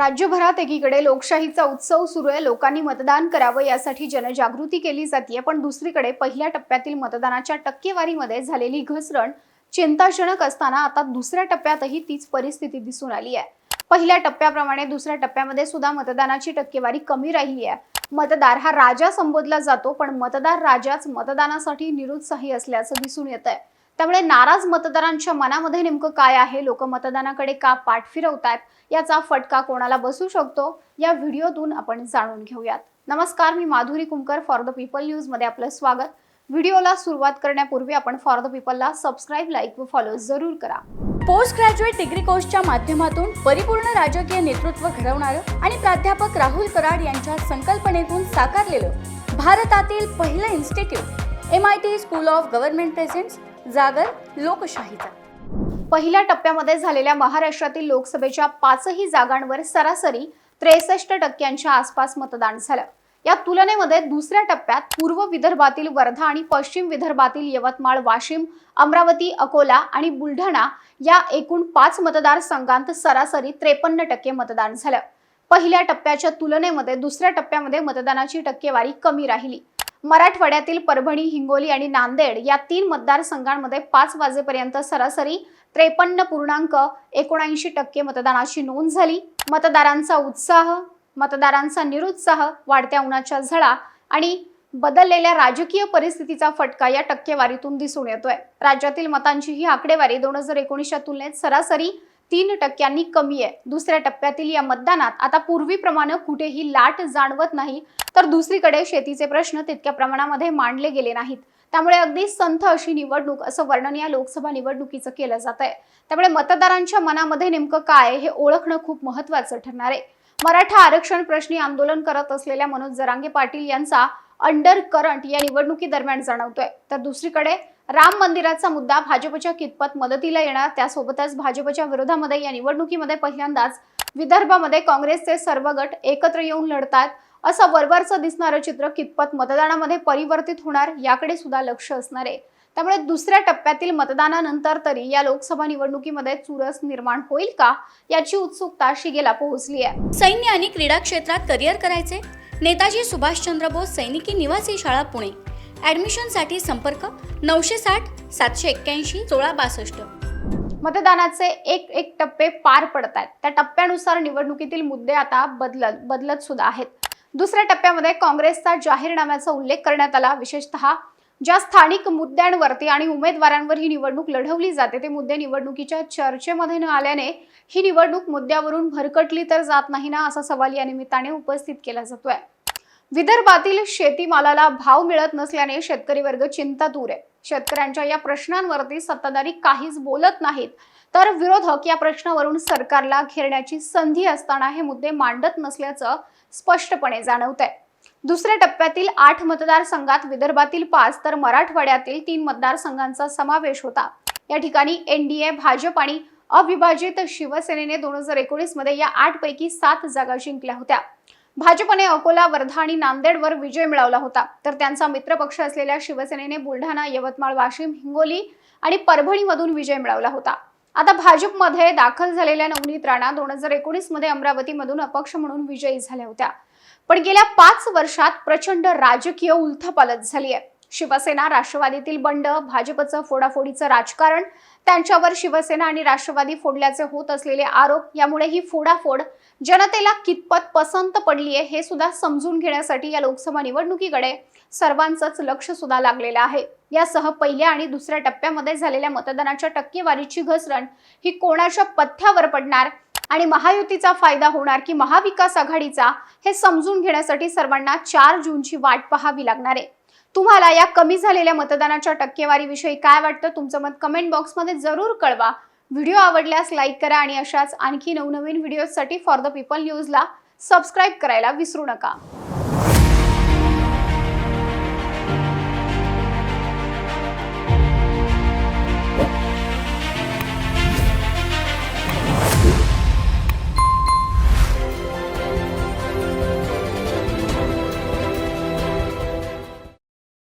राज्यभरात एकीकडे लोकशाहीचा उत्सव सुरू आहे. लोकांनी मतदान करावं यासाठी जनजागृती केली जाते पण दुसरीकडे पहिल्या टप्प्यातील मतदानाच्या टक्केवारीमध्ये झालेली घसरण चिंताजनक असताना आता दुसऱ्या टप्प्यातही तीच परिस्थिती दिसून आली आहे. पहिल्या टप्प्याप्रमाणे दुसऱ्या टप्प्यामध्ये सुद्धा मतदानाची टक्केवारी कमी राहिली आहे. मतदार हा राजा संबोधला जातो पण मतदार राजाच मतदानासाठी निरुत्साही असल्याचं दिसून येत आहे त्यामुळे नाराज मतदारांच्या मनामध्ये नेमकं काय आहे? लोक मतदानाकडे का पाठ फिरवतात याचा फटका कोणाला बसू शकतो? या व्हिडिओतून आपण जाणून घेऊयात. नमस्कार मी Madhuri Kumkar for the people न्यूजमध्ये आपलं स्वागत. व्हिडिओला सुरुवात करण्यापूर्वी आपण फॉर द पीपलला सबस्क्राईब लाईक व फॉलो जरूर करा. पोस्ट ग्रॅज्युएट डिग्री कोर्सच्या माध्यमातून परिपूर्ण राजकीय नेतृत्व घडवणारं आणि प्राध्यापक राहुल कराड यांच्या संकल्पनेतून साकारलेलं भारतातील पहिलं institute M I T school of government presents जागर लोकशाहीचा. पहिल्या टप्प्यामध्ये झालेल्या महाराष्ट्रातील लोकसभेच्या पाचही जागांवर सरासरी त्रेसष्ट टक्क्यांच्या आसपास मतदान झालं. या तुलनेमध्ये दुसऱ्या टप्प्यात पूर्व विदर्भातील वर्धा आणि पश्चिम विदर्भातील यवतमाळ वाशिम अमरावती अकोला आणि बुलढाणा या एकूण पाच मतदारसंघांत सरासरी त्रेपन्न टक्के मतदान झालं. पहिल्या टप्प्याच्या तुलनेमध्ये दुसऱ्या टप्प्यामध्ये मतदानाची टक्केवारी कमी राहिली. मराठवाड्यातील परभणी हिंगोली आणि नांदेड या तीन मतदारसंघांमध्ये पाच वाजेपर्यंत सरासरी त्रेपन्न पूर्णांक एकोणऐंशी टक्के मतदानाची नोंद झाली. मतदारांचा उत्साह मतदारांचा निरुत्साह वाढत्या उन्हाच्या झळा आणि बदललेल्या राजकीय परिस्थितीचा फटका या टक्केवारीतून दिसून येतोय. राज्यातील मतांची ही आकडेवारी दोन हजार एकोणीसच्या तुलनेत सरासरी तीन टक्क्यांनी कमी आहे. दुसऱ्या टप्प्यातील या मतदानात आता पूर्वीप्रमाणे कुठेही लाट जाणवत नाही तर दुसरीकडे शेतीचे प्रश्न तितक्या प्रमाणामध्ये मांडले गेले नाहीत. त्यामुळे अगदी संथ अशी निवडणूक असं वर्णन या लोकसभा निवडणुकीचं केलं जात आहे. त्यामुळे मतदारांच्या मनामध्ये नेमकं काय हे ओळखणं खूप महत्वाचं ठरणार आहे. मराठा आरक्षण प्रश्नी आंदोलन करत असलेल्या मनोज जरांगे पाटील यांचा अंडर करंट या निवडणुकीदरम्यान जाणवतोय. तर दुसरीकडे राम मंदिराचा मुद्दा भाजपच्या कितपत मदतीला येणार? त्यासोबतच भाजपच्या विरोधामध्ये या निवडणुकीमध्ये पहिल्यांदाच विदर्भामध्ये काँग्रेसचे सर्व गट एकत्र येऊन लढतात. असं वरवरचं दिसणारं चित्र कितपत मतदानामध्ये परिवर्तित होणार याकडे सुद्धा लक्ष असणार. आहे त्यामुळे दुसऱ्या टप्प्यातील मतदानानंतर तरी या लोकसभा निवडणुकीमध्ये चुरस निर्माण होईल का? याची उत्सुकता शिगेला पोहोचली आहे. सैन्य आणि क्रीडा क्षेत्रात करिअर करायचे? नेताजी सुभाषचंद्र बोस सैनिकी निवासी शाळा पुणे. ॲडमिशनसाठी संपर्क नऊशे साठ सातशे एक्क्याऐंशी सोळा बासष्ट. मतदानाचे एक एक टप्पे पार पडत आहेत. त्या टप्प्यानुसार निवडणुकीतील मुद्दे आता बदलत बदलत सुद्धा आहेत. दुसऱ्या टप्प्यामध्ये काँग्रेसचा जाहीरनाम्याचा उल्लेख करण्यात आला. विशेषतः ज्या स्थानिक मुद्द्यांवरती आणि उमेदवारांवर ही निवडणूक लढवली जाते ते मुद्दे निवडणुकीच्या चर्चेमध्ये न आल्याने ही निवडणूक मुद्द्यावरून भरकटली तर जात नाही ना असा सवाल या निमित्ताने उपस्थित केला जातोय. विदर्भातील शेतीमालाला भाव मिळत नसल्याने शेतकरी वर्ग चिंता दूर आहे. शेतकऱ्यांच्या या प्रश्नांवरती सत्ताधारी काहीच बोलत नाहीत. तर विरोधक या प्रश्नावरून सरकारला घेरण्याची संधी असताना हे मुद्दे मांडत नसल्याचं स्पष्टपणे जाणवत आहे दुसऱ्या टप्प्यातील आठ मतदारसंघात विदर्भातील पाच तर मराठवाड्यातील तीन मतदारसंघांचा समावेश होता. या ठिकाणी एनडीए भाजप आणि अविभाजित शिवसेनेने दोन हजार एकोणीसमध्ये या आठ पैकी सात जागा जिंकल्या होत्या. भाजपने अकोला वर्धा आणि नांदेडवर विजय मिळवला होता. तर त्यांचा मित्रपक्ष असलेल्या शिवसेनेने बुलढाणा यवतमाळ वाशिम हिंगोली आणि परभणीमधून विजय मिळवला होता. आता भाजपमध्ये दाखल झालेल्या नवनीत राणा दोन हजार एकोणीसमध्ये अमरावतीमधून अपक्ष म्हणून विजयी झाल्या होत्या. पण गेल्या पाच वर्षात प्रचंड राजकीय उलथापालथ झाली आहे शिवसेना राष्ट्रवादीतील बंड भाजपचं फोडाफोडीचं राजकारण त्यांच्यावर शिवसेना आणि राष्ट्रवादी फोडल्याचे होत असलेले आरोप यामुळे ही फोडाफोड जनतेला कितपत पसंत पडली आहे हे सुद्धा समजून घेण्यासाठी या लोकसभा निवडणुकीकडे सर्वांचंच लक्ष सुद्धा लागलेलं आहे. यासह पहिल्या आणि दुसऱ्या टप्प्यामध्ये झालेल्या मतदानाच्या टक्केवारीची घसरण ही कोणाच्या पथ्यावर पडणार आणि महायुतीचा फायदा होणार की महाविकास आघाडीचा हे समजून घेण्यासाठी सर्वांना चार जूनची वाट पाहावी लागणार आहे. तुम्हाला या कमी झालेल्या मतदानाच्या टक्केवारीविषयी काय वाटतं तुमचं मत कमेंट बॉक्समध्ये जरूर कळवा. व्हिडिओ आवडल्यास लाईक करा आणि अशाच आणखी नवनवीन व्हिडिओसाठी फॉर द पीपल न्यूजला सबस्क्राईब करायला विसरू नका.